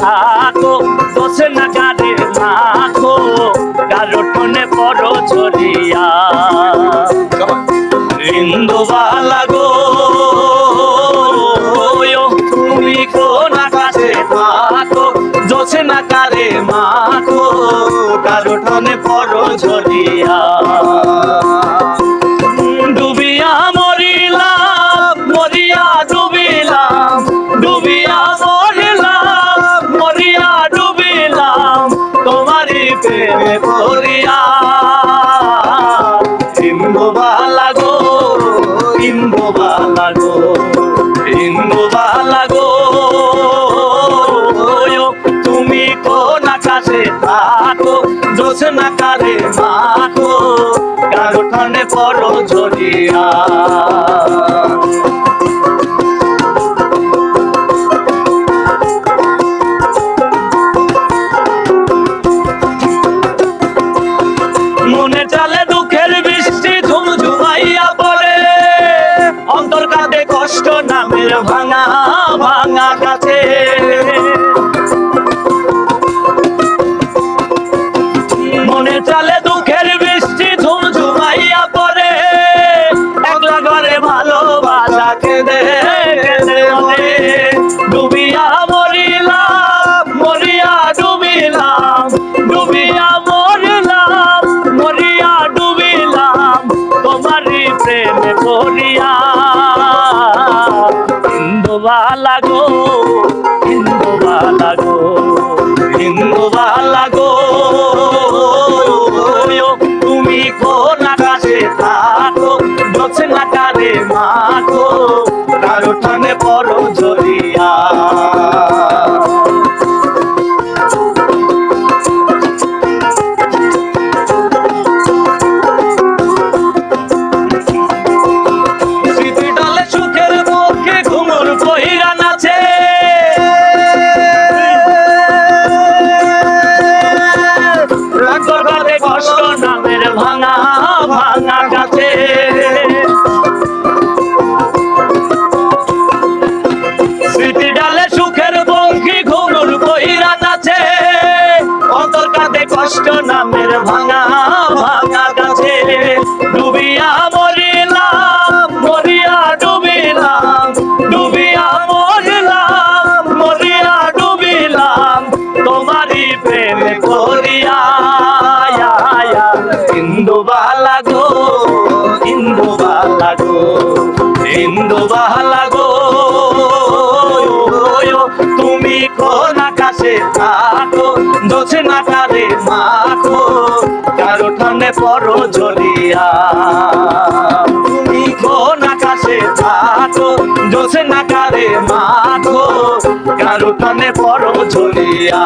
থাকো? দোষে না গাড়ে মাখো কারও টনে পড়ো ছড়িয়া। ইন্দোবালা দোষে না কারে মাখো কারও টনে পড়ো ছড়িয়া ডুবিয়া মরিলাম, মরিয়া ডুবিলাম, ডুবিয়া মরিলাম, মরিয়া ডুবিলাম, তোমারই প্রেমে পড়িয়া। গো, ইন্দোবালা গো ইন্দোবালা গো জোছনা কারে মাখো কারও ঠান্ডে পড়ো ঝরিয়া মনে চালে দুঃখের বৃষ্টি ঝুমঝুমাইয়া পড়ে। অন্তর কাঁদে কষ্ট, নামের ভাঙা ভাঙা কাছে। প্রেমে পড়িয়া ইন্দুবালা গো ইন্দুবালা গো ইন্দুবালা গো। তুমি কোন আকাশে থাকো দক্ষিণ আকারে মাখো, কারও টানে পর জড়িয়া কষ্ট নামের ভাঙা ভাঙা গাছে ডুবিয়া মরিলাম, মরিয়া ডুবিলাম, ডুবিয়া মরিলাম, মরিয়া ডুবিলাম, তোমারই প্রেমে করিয়া ইন্দুবালা গো ইন্দুবালা গো ইন্দুবালা গো তুমি কোন আকাশে থাকো আকারে মাখো কারও ঠান্ডে পড়ো ঝরিয়া তুমি কোন আকাশে থাকো দক্ষিণ আকারে মাখো, কারও ঠান্ডে পড়ো ঝরিয়া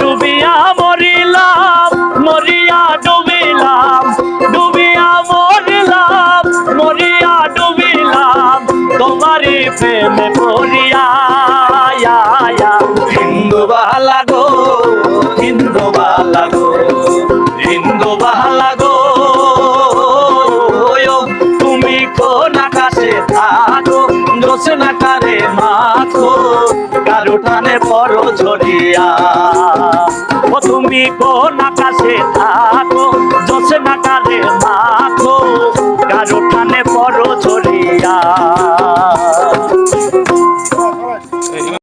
ডুবিয়া মরিলাম, মরিয়া ডুবিলাম, ডুবিয়া মরিলাম, মরিয়া ডুবিলাম, তোমারই প্রেমে কারও উঠানে পড়ো ঝরিয়া। ও তুমি কোন আকাশে থাকো জোছনা কারে মাখো